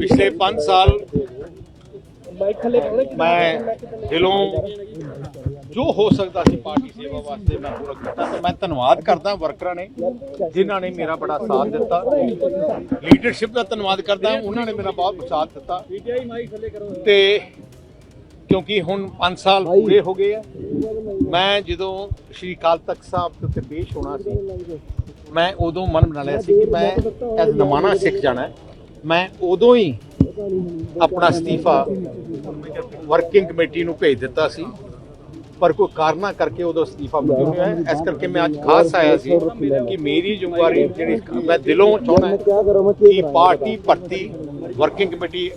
ਪਿਛਲੇ 5 ਸਾਲ ਮੈਂ ਦਿਲੋਂ ਜੋ ਹੋ ਸਕਦਾ ਸੀ ਪਾਰਟੀ ਸੇਵਾ ਵਾਸਤੇ ਮੈਂ ਪੂਰਾ ਕੀਤਾ ਤੇ ਮੈਂ ਧੰਨਵਾਦ ਕਰਦਾ ਵਰਕਰਾਂ ਨੇ ਜਿਨ੍ਹਾਂ ਨੇ ਮੇਰਾ ਬੜਾ ਸਾਥ ਦਿੱਤਾ। ਲੀਡਰਸ਼ਿਪ ਦਾ ਧੰਨਵਾਦ ਕਰਦਾ ਉਹਨਾਂ ਨੇ ਮੇਰਾ ਬਹੁਤ ਸਾਥ ਦਿੱਤਾ। ਤੇ ਕਿਉਂਕਿ ਹੁਣ 5 ਸਾਲ ਪੂਰੇ ਹੋ ਗਏ ਆ ਮੈਂ ਜਦੋਂ ਸ਼੍ਰੀ ਅਕਾਲ ਤਖਤ ਸਾਹਿਬ ਦੇ ਉੱਤੇ ਪੇਸ਼ ਹੋਣਾ ਸੀ ਮੈਂ ਉਦੋਂ ਮਨ ਬਣਾ ਲਿਆ ਸੀ ਕਿ ਮੈਂ ਐਸ ਨਮਾਣਾ ਸਿੱਖ ਜਾਣਾ ਹੈ। ਮੈਂ ਉਦੋਂ ਹੀ ਆਪਣਾ ਅਸਤੀਫਾ ਵਰਕਿੰਗ ਕਮੇਟੀ ਨੂੰ ਭੇਜ ਦਿੱਤਾ ਸੀ। ਪਰ ਕੋਈ ਕਾਰਨਾ ਕਰਕੇ ਉਦੋਂ ਅਸਤੀਫਾ ਮਿਲ ਗਿਆ ਇਸ ਕਰਕੇ ਮੈਂ ਅੱਜ ਖਾਸ ਆਇਆ ਸੀ ਕਿ ਮੇਰੀ ਜ਼ਿੰਮੇਵਾਰੀ ਜਿਹੜੀ ਮੈਂ ਦਿਲੋਂ ਚਾਹੁੰਦਾ ਕਿ ਪਾਰਟੀ ਭਰਤੀ ਵਰਕਿੰਗ ਕਮੇਟੀ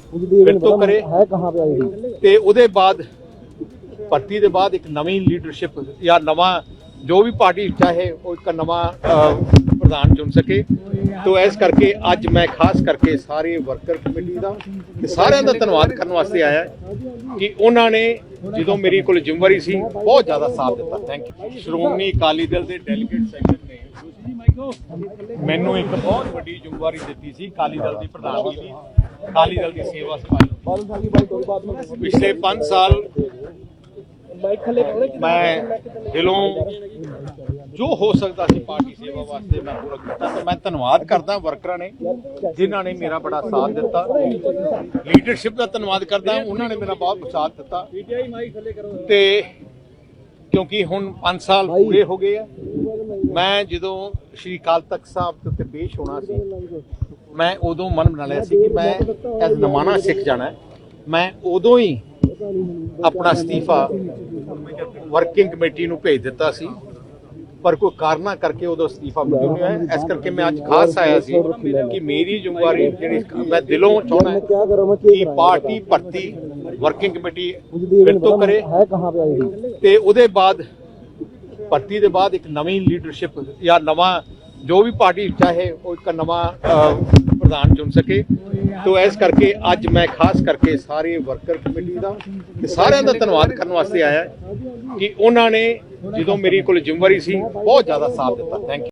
ਫਿਰ ਤੋਂ ਕਰੇ। ਤੇ ਉਹਦੇ ਬਾਅਦ, ਭਰਤੀ ਦੇ ਬਾਅਦ ਇੱਕ ਨਵੀਂ ਲੀਡਰਸ਼ਿਪ ਜਾਂ ਨਵਾਂ ਜੋ ਵੀ ਪਾਰਟੀ ਚਾਹੇ ਉਹ ਇੱਕ ਨਵਾਂ ਪ੍ਰਧਾਨ ਚੁਣ ਸਕੇ। ਤੋਂ ਇਸ ਕਰਕੇ ਅੱਜ ਮੈਂ ਖਾਸ ਕਰਕੇ ਸਾਰੇ ਵਰਕਰ ਕਮੇਟੀ ਦਾ ਤੇ ਸਾਰਿਆਂ ਦਾ ਧੰਨਵਾਦ ਕਰਨ ਵਾਸਤੇ ਆਇਆ ਕਿ ਉਹਨਾਂ ਨੇ ਜਦੋਂ ਮੇਰੀ ਕੋਲ ਜ਼ਿੰਮੇਵਾਰੀ ਸੀ, ਬਹੁਤ ਜ਼ਿਆਦਾ ਸਾਥ ਦਿੱਤਾ। ਥੈਂਕ ਯੂ ਸ਼੍ਰੋਮਣੀ ਅਕਾਲੀ ਦਲ ਦੇ ਡੈਲੀਗੇਟ ਸੈਕਟਰ ਨੇ ਮੈਨੂੰ ਇੱਕ ਬਹੁਤ ਵੱਡੀ ਜ਼ਿੰਮੇਵਾਰੀ ਦਿੱਤੀ ਸੀ, ਅਕਾਲੀ ਦਲ ਦੀ ਪ੍ਰਧਾਨਗੀ ਦੀ ਅਕਾਲੀ ਦਲ ਦੀ ਸੇਵਾ ਸੰਭਾਲੀ ਪਿਛਲੇ 5 ਸਾਲ ਮੈਂ ਦਿਲੋਂ ਜੋ ਹੋ ਸਕਦਾ ਸੀ ਪਾਰਟੀ ਸੇਵਾ ਵਾਸਤੇ ਮੈਂ ਪੂਰਾ ਕੀਤਾ ਤੇ ਮੈਂ ਧੰਨਵਾਦ ਕਰਦਾ ਵਰਕਰਾਂ ਨੇ ਜਿਨ੍ਹਾਂ ਨੇ ਮੇਰਾ ਬੜਾ ਸਾਥ ਦਿੱਤਾ ਲੀਡਰਸ਼ਿਪ ਦਾ ਧੰਨਵਾਦ ਕਰਦਾ ਉਹਨਾਂ ਨੇ ਮੇਰਾ ਬਹੁਤ ਸਾਥ ਦਿੱਤਾ ਤੇ ਕਿਉਂਕਿ ਹੁਣ 5 ਸਾਲ ਪੂਰੇ ਹੋ ਗਏ ਆ ਮੈਂ ਜਦੋਂ ਸ਼੍ਰੀ ਅਕਾਲ ਤਖਤ ਸਾਹਿਬ ਉੱਤੇ ਪੇਸ਼ ਹੋਣਾ ਸੀ ਮੈਂ ਉਦੋਂ ਮਨ ਬਣਾ ਲਿਆ ਸੀ ਕਿ ਮੈਂ ਐਸ ਨਮਾਣਾ ਸਿੱਖ ਜਾਣਾ। ਮੈਂ ਉਦੋਂ ਹੀ ਆਪਣਾ ਅਸਤੀਫਾ ਵਰਕਿੰਗ ਕਮੇਟੀ ਨੂੰ ਭੇਜ ਦਿੱਤਾ ਸੀ। ਪਰ ਕੋਈ ਕਾਰਨਾ ਕਰਕੇ ਉਦੋਂ ਅਸਤੀਫਾ ਮਿਲਿਆ ਨਹੀਂ ਹੈ ਇਸ ਕਰਕੇ ਮੈਂ ਅੱਜ ਖਾਸ ਆਇਆ ਸੀ ਕਿ ਮੇਰੀ ਜ਼ਿੰਮੇਵਾਰੀ ਜਿਹੜੀ ਮੈਂ ਦਿਲੋਂ ਚਾਹਣਾ ਕਿ ਪਾਰਟੀ ਭਰਤੀ ਵਰਕਿੰਗ ਕਮੇਟੀ ਫਿਰ ਤੋਂ ਕਰੇ। ਤੇ ਉਹਦੇ ਬਾਅਦ ਭਰਤੀ ਦੇ ਬਾਅਦ ਇੱਕ ਨਵੀਂ ਲੀਡਰਸ਼ਿਪ ਜਾਂ ਨਵਾਂ ਜੋ ਵੀ ਪਾਰਟੀ ਚਾਹੇ ਉਹ ਇੱਕ ਨਵਾਂ ਪ੍ਰਧਾਨ ਚੁਣ ਸਕੇ। ਤੋਂ ਇਸ ਕਰਕੇ ਅੱਜ ਮੈਂ ਖਾਸ ਕਰਕੇ ਸਾਰੇ ਵਰਕਰ ਕਮੇਟੀ ਦਾ ਤੇ ਸਾਰਿਆਂ ਦਾ ਧੰਨਵਾਦ ਕਰਨ ਵਾਸਤੇ ਆਇਆ ਕਿ ਉਹਨਾਂ ਨੇ ਜਦੋਂ ਮੇਰੀ ਕੋਲ ਜ਼ਿੰਮੇਵਾਰੀ ਸੀ, ਬਹੁਤ ਜ਼ਿਆਦਾ ਸਾਥ ਦਿੱਤਾ। Thank you